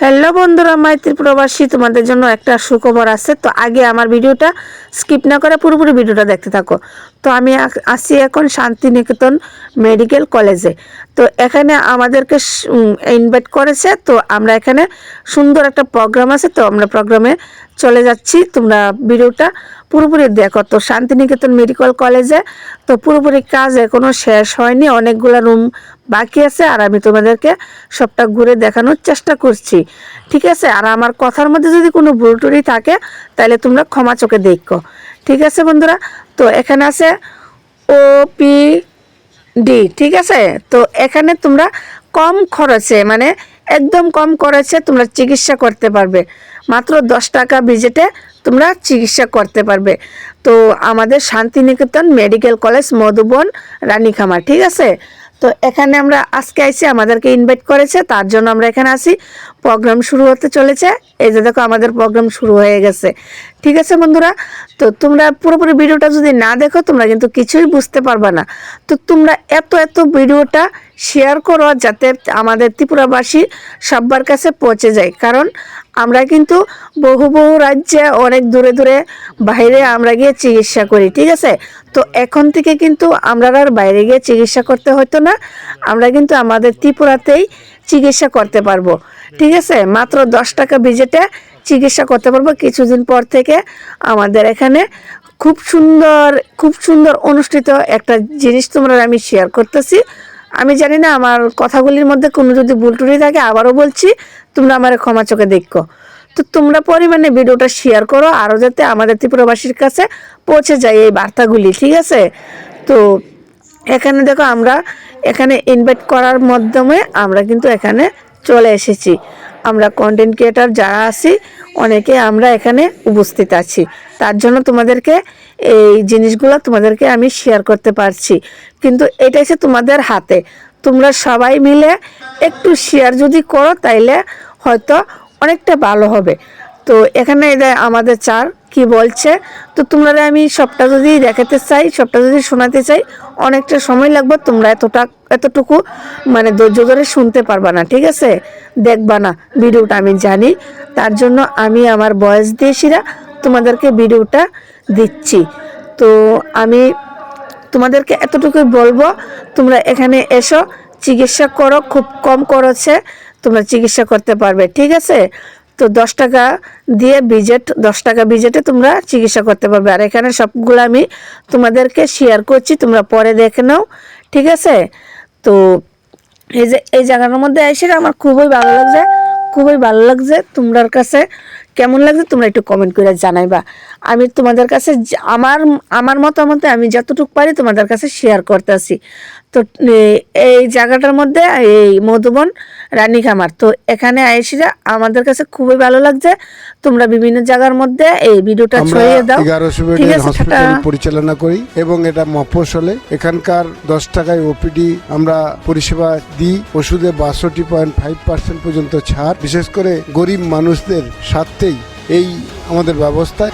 Hello বন্ধুরা মাইত্রী প্রবাসী, তোমাদের জন্য একটা সুখবর আছে। তো আগে আমার ভিডিওটা স্কিপ না করে পুরোপুরি ভিডিওটা দেখতে থাকো। তো আমি আসি এখন শান্তিনিকেতন মেডিকেল কলেজে। তো এখানে আমাদেরকে ইনভাইট করেছে। তো আমরা এখানে সুন্দর একটা প্রোগ্রাম আছে। তো আমরা প্রোগ্রামে চলে যাচ্ছি। তোমরা ভিডিওটা পুরোপুরি দেখো। তো শান্তিনিকেতন মেডিকেল কলেজে, তো পুরোপুরি কাজ এখনও শেষ হয়নি। অনেকগুলো রুম বাকি আছে আর আমি তোমাদেরকে সবটা ঘুরে দেখানোর চেষ্টা করছি। ঠিক আছে? আর আমার কথার মধ্যে যদি কোনো ভুল টুরি থাকে, তাহলে তোমরা ক্ষমা চোখে দেখো। ঠিক আছে বন্ধুরা? তো এখানে আছে ও পি ডি ঠিক আছে? তো এখানে তোমরা কম খরচে মানে একদম কম খরচে তোমরা চিকিৎসা করতে পারবে। মাত্র দশ টাকা ভিজিটে তোমরা চিকিৎসা করতে পারবে। তো আমাদের শান্তিনিকেতন মেডিকেল কলেজ মধুবন রানীখামার, ঠিক আছে? তো এখানে আমরা আজকে আইসি আমাদেরকে ইনভাইট করেছে, তার জন্য আমরা এখানে আসি প্রোগ্রাম শুরু হতে চলেছে। এই যে দেখো, আমাদের প্রোগ্রাম শুরু হয়ে গেছে। ঠিক আছে বন্ধুরা? তো তোমরা পুরোপুরি ভিডিওটা যদি না দেখো, তোমরা কিন্তু কিছুই বুঝতে পারবে না। তো তোমরা এত এত ভিডিওটা শেয়ার করো যাতে আমাদের ত্রিপুরাবাসী সবার কাছে পৌঁছে যায়। কারণ আমরা কিন্তু বহু বহু রাজ্যে অনেক দূরে দূরে বাইরে আমরা গিয়ে চিকিৎসা করি, ঠিক আছে? তো এখন থেকে কিন্তু আমরা আর বাইরে গিয়ে চিকিৎসা করতে হতো না। আমরা কিন্তু আমাদের ত্রিপুরাতেই চিকিৎসা করতে পারব। ঠিক আছে? মাত্র দশ টাকা ভিজিটে চিকিৎসা করতে পারব। কিছুদিন পর থেকে আমাদের এখানে খুব সুন্দর খুব সুন্দর অনুষ্ঠিত একটা জিনিস তোমরা আমি শেয়ার করতেছি। আমি জানি না আমার কথাগুলির মধ্যে কোনো যদি ভুল টুটি থাকে, আবারও বলছি, তোমরা আমার ক্ষমা চোখে দেখো। তো তোমরা পরিমাণে ভিডিওটা শেয়ার করো, আরও যাতে আমাদের ত্রিপুরাবাসীর কাছে পৌঁছে যায় এই বার্তাগুলি, ঠিক আছে? তো এখানে দেখো আমরা, এখানে ইনভাইট করার মাধ্যমে আমরা কিন্তু এখানে চলে এসেছি। আমরা কন্টেন্ট ক্রিয়েটার যারা আছি, অনেকে আমরা এখানে উপস্থিত আছি। তার জন্য তোমাদেরকে এই জিনিসগুলো তোমাদেরকে আমি শেয়ার করতে পারছি। কিন্তু এটা এসে তোমাদের হাতে। তোমরা সবাই মিলে একটু শেয়ার যদি করো, তাইলে হয়তো অনেকটা ভালো হবে। তো এখানে আমাদের চার কি বলছে? তো তোমরা আমি সবটা যদি দেখাতে চাই, সবটা যদি শোনাতে চাই, অনেকটা সময় লাগবে, তোমরা এতটা, এতটুকু মানে ধৈর্য ধরে শুনতে পারবা না, ঠিক আছে? দেখবা না, ভিডিওটা আমি জানি। তার জন্য আমি আমার বয়স দিয়েছিরা তোমাদেরকে ভিডিওটা দিচ্ছি। তো আমি তোমাদেরকে এতটুকুই বলব, তোমরা এখানে এসো, চিকিৎসা করো, খুব কম খরচে তোমরা চিকিৎসা করতে পারবে, ঠিক আছে? তো দশ টাকা দিয়ে বিজেট দশ টাকা বিজেটে তোমরা চিকিৎসা করতে পারবে। আর এখানে সবগুলো আমি তোমাদেরকে শেয়ার করছি, তোমরা পরে দেখে নাও, ঠিক আছে? তো এই যে, এই জায়গাটার মধ্যে এসে আমার খুবই ভালো লাগছে, খুবই ভালো লাগছে তোমার কাছে। কেমন লাগছে তোমরা একটু কমেন্ট করে জানাইবা। আমি তোমাদের কাছে আমার আমার মতামতে আমি যতটুকু পারি তোমাদের কাছে শেয়ার করতেছি। তো এই জায়গাটার মধ্যে এই মধুবন রানী খামার। তো এখানে আইসিরা আমাদের কাছে খুবই ভালো লাগছে। তোমরা বিভিন্ন জায়গার মধ্যে এই ভিডিওটা ছড়িয়ে দাও। ঠিক আছে হসপিটাল পরিচালনা করি এবং এটা মফস্বলে। এখানকার দশ টাকায় ওপিডি আমরা পরিষেবা দিই। ওষুধে বাষট্টি পয়েন্ট ফাইভ পার্সেন্ট পর্যন্ত ছাড়। বিশেষ করে গরিব মানুষদের স্বার্থেই এই আমাদের ব্যবস্থা।